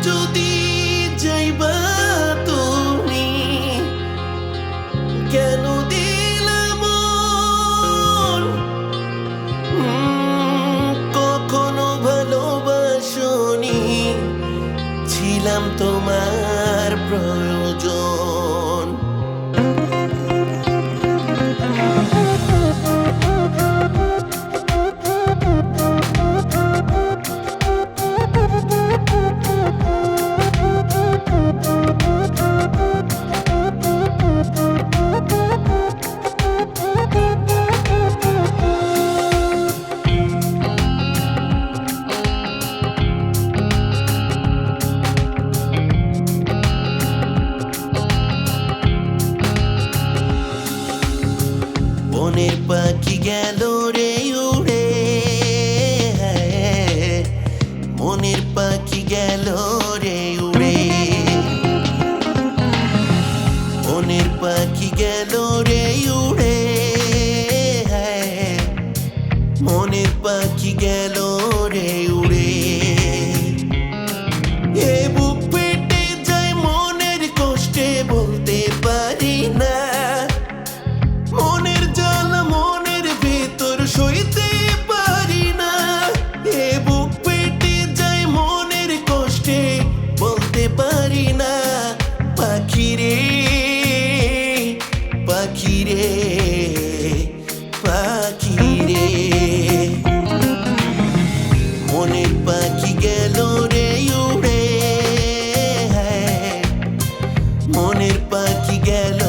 To the পাখি গেল রে উড়ে। মনের পাখি গেল রে উড়ে। মনের পাখি গেল রে উড়ে। মনের পাখি গেল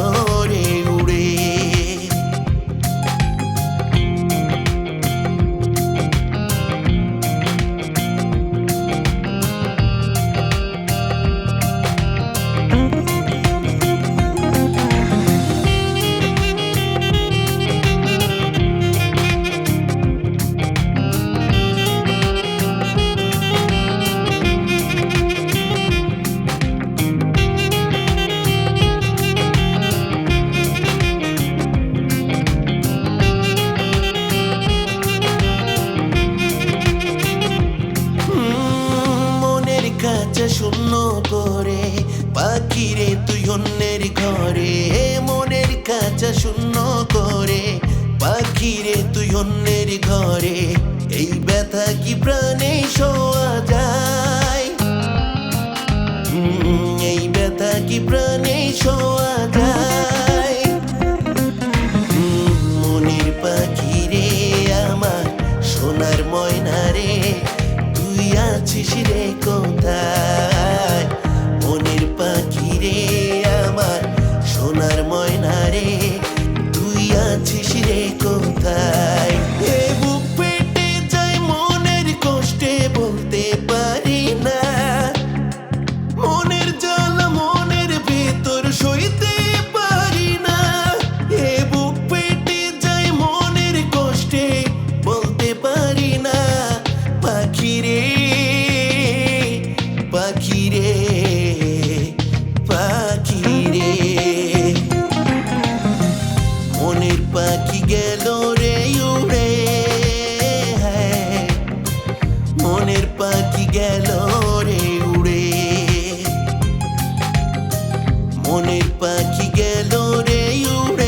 te contar. কি গেল রে উড়ে? মনের পাখি গেল রে উড়ে।